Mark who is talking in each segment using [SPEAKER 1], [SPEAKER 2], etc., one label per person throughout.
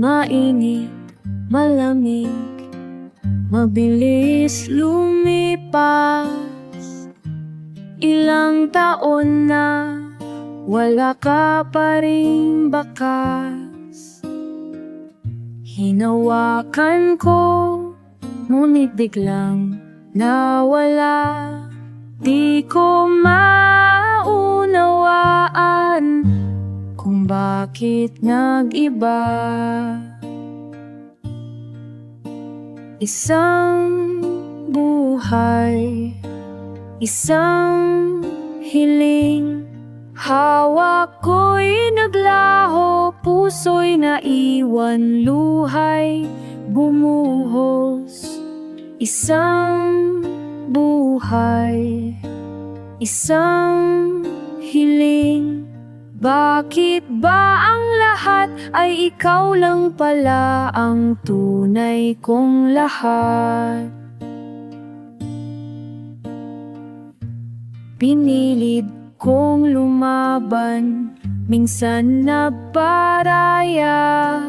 [SPEAKER 1] mainit, malamig, mabilis lumipas. Ilang taon na wala ka pa rin bakas. Hinawakan ko, ngunit biglang nawala. Di ko maunawaan bakit nag-iba. Isang buhay, isang hiling, hawak ko'y naglaho, puso'y naiwan, luhay bumuhos. Isang buhay, isang hiling, bakit ba ang lahat ay ikaw lang pala ang tunay kong lahat? Pinilid kong lumaban, minsan na paraya.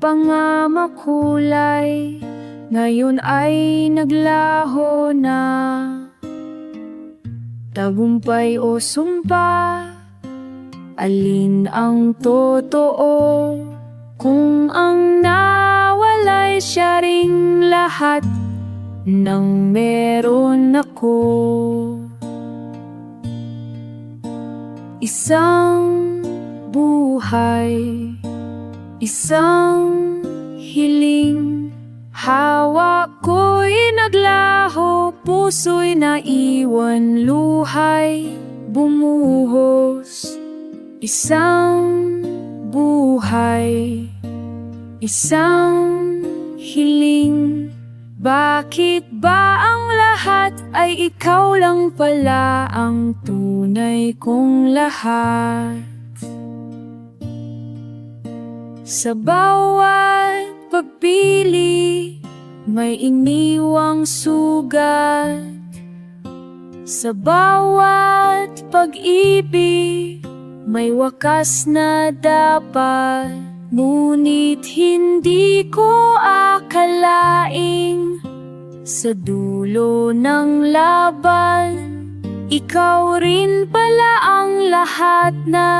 [SPEAKER 1] Pangamakulay, ngayon ay naglaho na. Tagumpay o sumpa, alin ang totoo? Kung ang nawalay siya ring lahat ng meron ako. Isang buhay, isang hiling, hawak ko'y naglaho, puso'y naiwan, luhay bumuhos. Isang buhay, isang hiling, bakit ba ang lahat ay ikaw lang pala ang tunay kong lahat? Sa bawat pagpili, may iniwang sugat. Sa bawat pag-ibig, may wakas na dapat. Ngunit hindi ko akalaing sa dulo ng laban, ikaw rin pala ang lahat na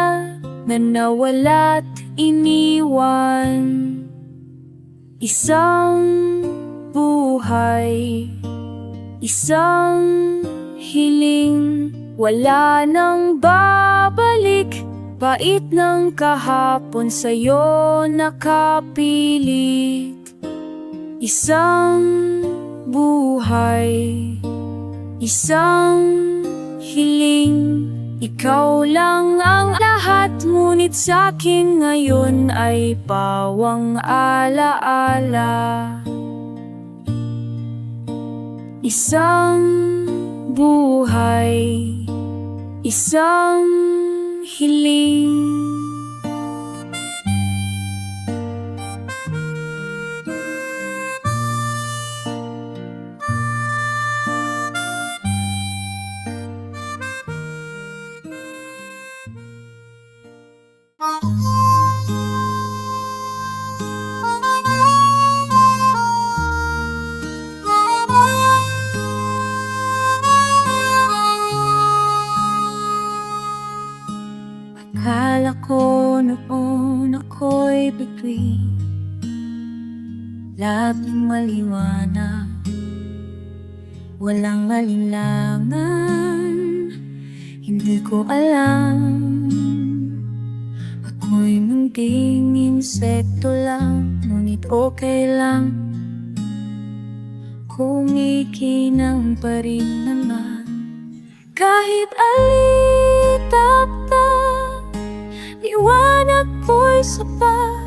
[SPEAKER 1] nanawala't iniwan. Isang buhay, isang hiling, wala nang babalik. Bait ng kahapon sa'yo nakapilit. Isang buhay, isang hiling, ikaw lang ang lahat ngunit sa'kin ngayon ay pawang alaala. Isang buhay, isang hiling. Laging maliwanag. Walang alinlangan Hindi ko alam. Ako'y munting insekto lang Ngunit okay lang. Kumikinang pa rin naman. Kahit alitap-tap Liwanag ko'y sapat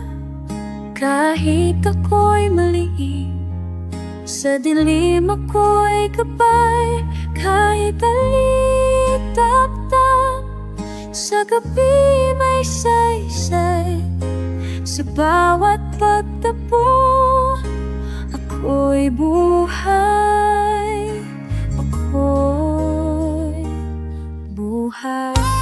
[SPEAKER 1] Kahit ako'y maliit Sa dilim ako'y kapay Kahit alitap-tap Sa gabi may saysay. Sa bawat pagtapo Ako'y buhay. Ako'y buhay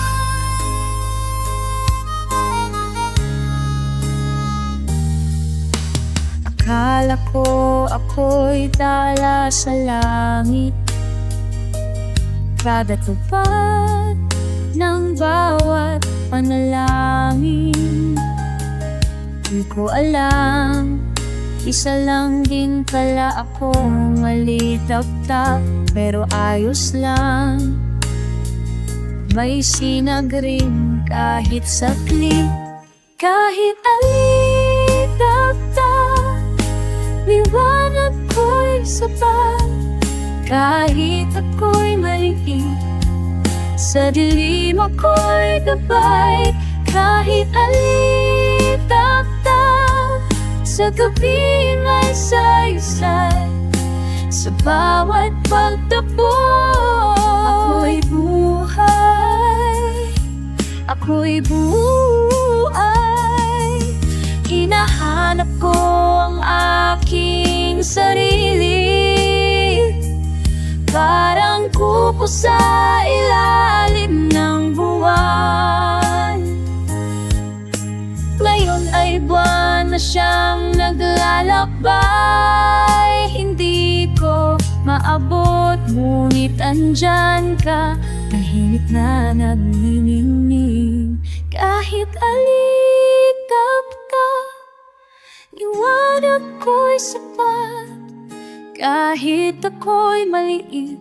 [SPEAKER 1] Akala ko ako'y tala sa langit. Kada tupad ng bawat panalangin. Di ko alam Isa lang din pala akong malitap-tap Pero ayos lang. May sinag rin kahit saklit Kahit alitap-tap Liwanag ko'y sapat. Kahit ako'y maliit Sa dilim ako'y gabay. Kahit alitap-tap Sa gabing ay saysay Sa bawat pagtapo Ako'y buhay. Ako'y buhay. Hinahanap ko ang aking sarili. Parang kupo sa ilalim ng buwan. Ngayon ay buwan na siyang naglalakbay. Hindi ko maabot Ngunit andyan ka. Tahimik na nagniningning. Kahit ka Liwanag ko'y sapat Kahit ako'y maliit.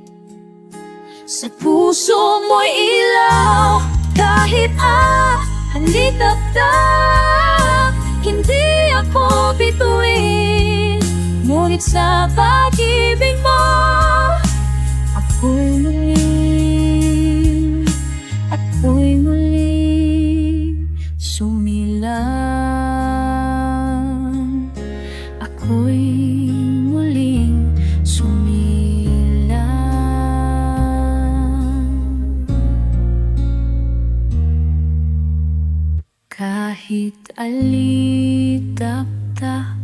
[SPEAKER 1] Sa puso mo'y ilaw Kahit ah, halitap-tap Hindi ako bituin. Ngunit sa pag-ibig mo Ako'y Kahit alitap-tap Liwanag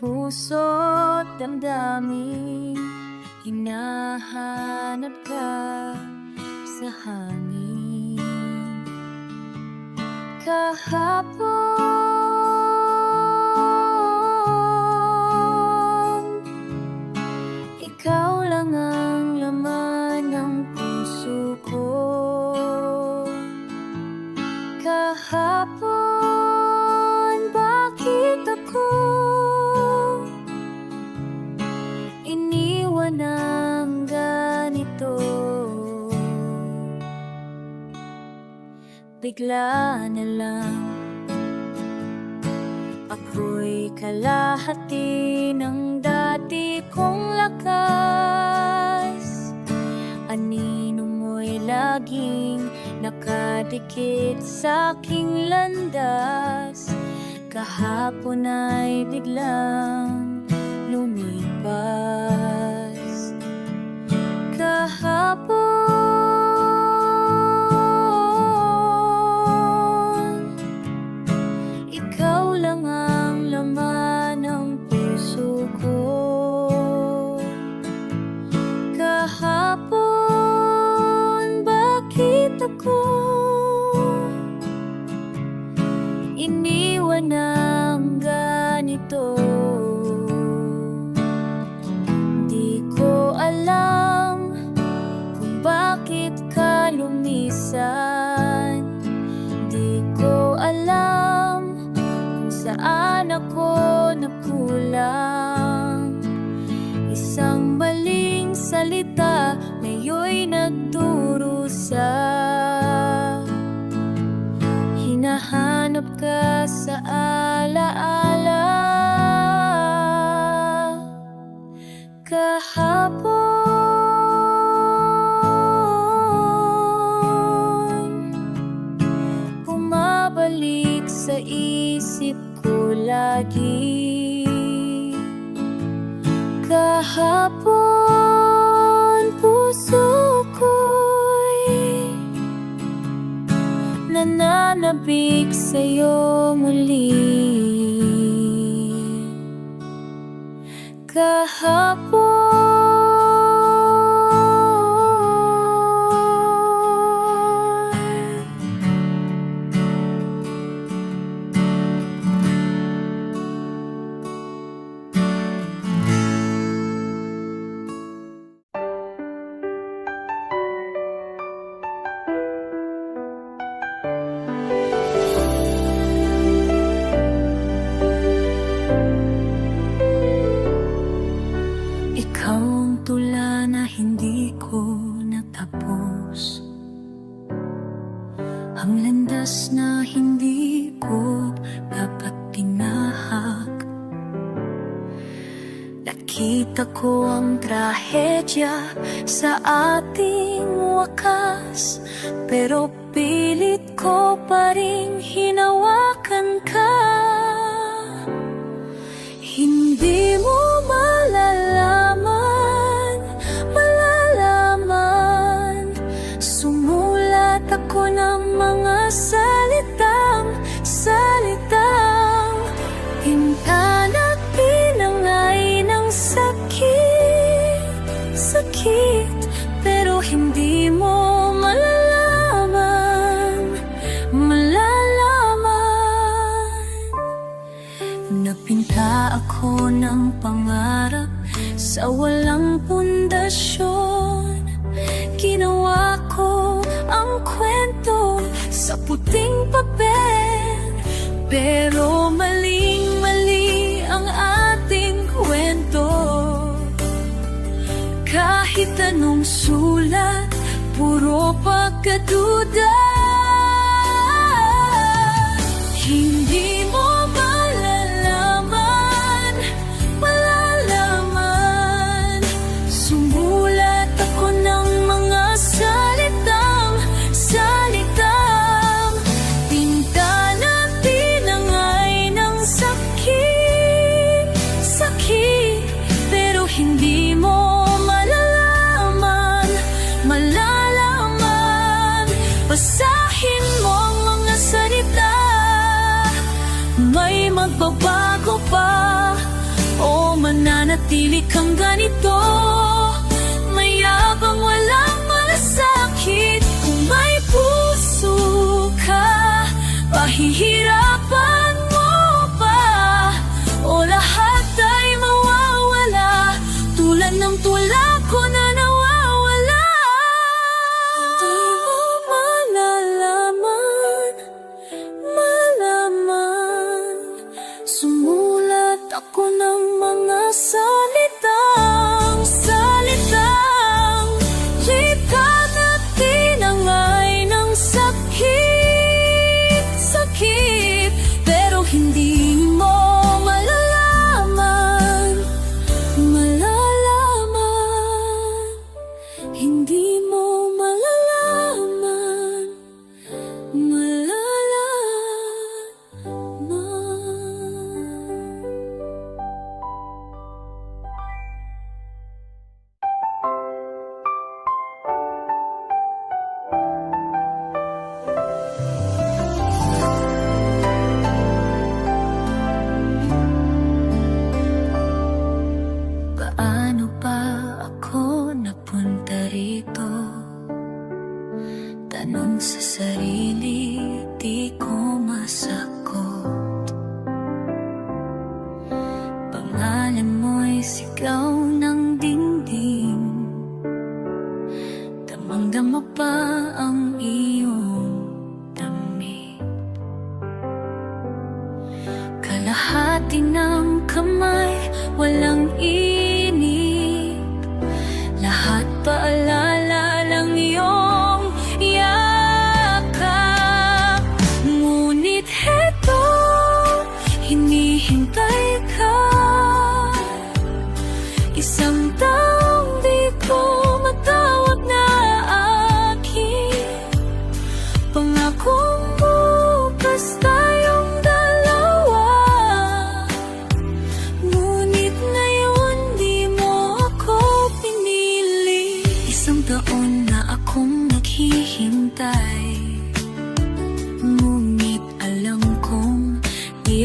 [SPEAKER 1] puso't damdamin Hinahanap ka sa hangin. Kahapon Bigla na lang. Ako'y kalahati ng dati kong lakas. Anino mo'y laging nakadikit sa aking landas? Kahapon ay biglang lumipas. Kahapon ako Iniwan ng ganito. Di ko alam kung bakit ka lumisan. Di ko alam kung saan ako nakulang. Isang maling salita Hinahanap ating wakas Pero pilit ko pa rin hindi sa puting papel. Pero maling-mali ang ating kwento. Kahit anong sulat, puro pagkaduda. ba? O mananatili kang ganito? Mayabang walang malasakit Kung may puso ka, pahihirap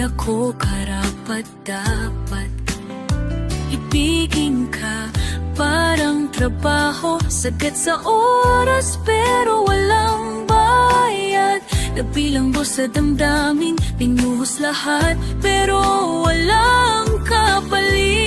[SPEAKER 1] ako karapat dapat Ibigin ka. Parang trabaho Sagad sa oras pero walang bayad. Nabilang mo sa damdamin Pinuhos lahat pero walang kapalit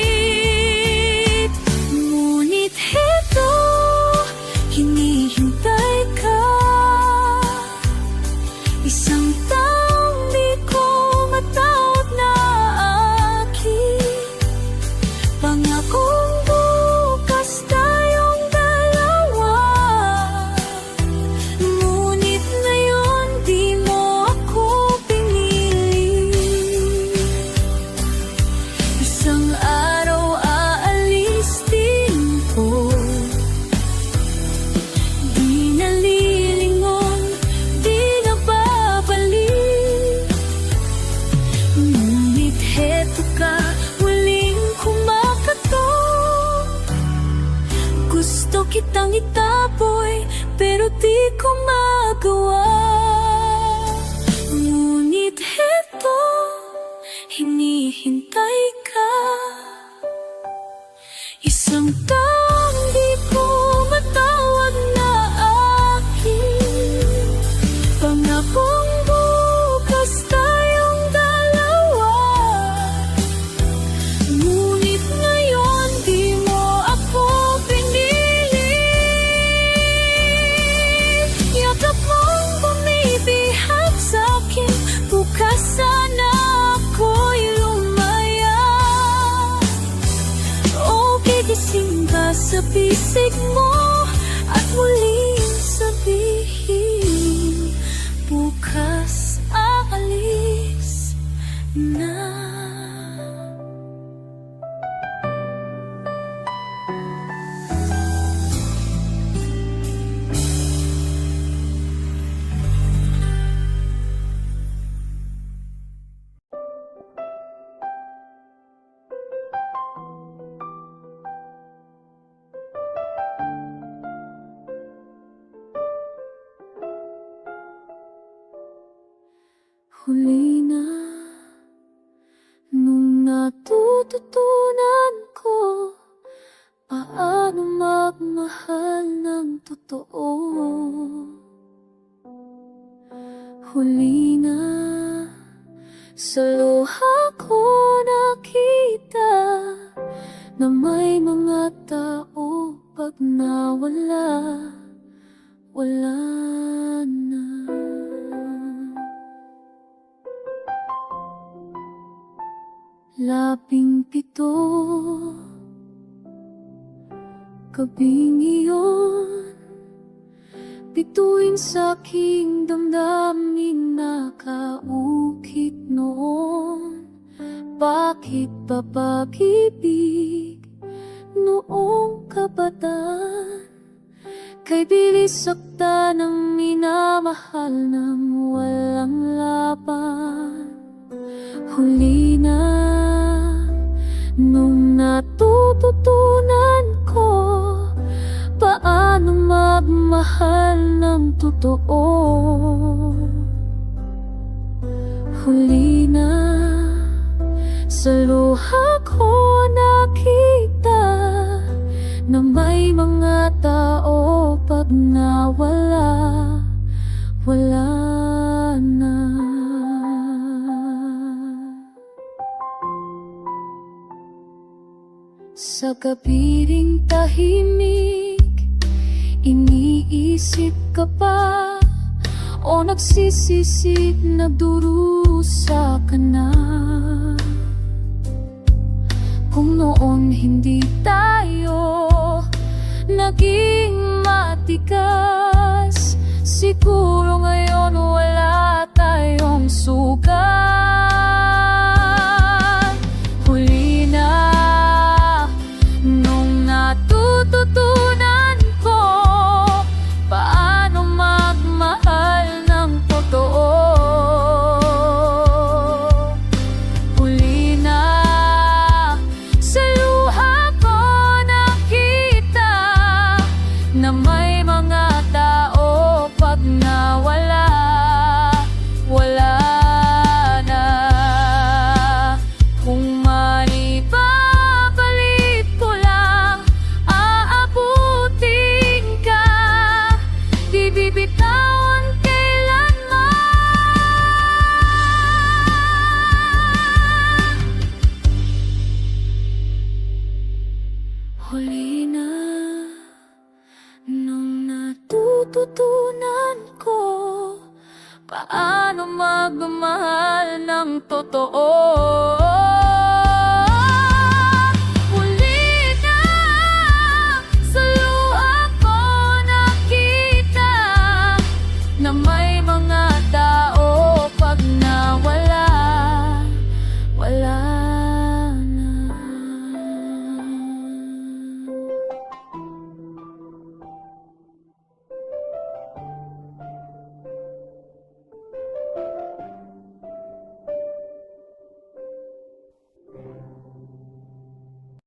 [SPEAKER 1] Huli na Sa luha ko nakita Na may mga tao Pag nawala. Wala na. Labing pito Gabing iyon Bituin sa aking damdamin Nakaukit noon Bakit ba pag-ibig Noong kabataan? Kay bilis sakta ng minamahal Nang walang laban. Huli na Nung natututunan ko magmahal ng totoo. Huli na Sa luha ko nakita Na may mga tao Pag nawala. Wala na. Sa gabi ring tahimik Iniisip ka pa O nagsisisi Nagdurusa ka na? Kung noon hindi tayo Naging matikas Siguro ngayon wala tayong sugat natutunan ko? Paano magmahal ng totoo?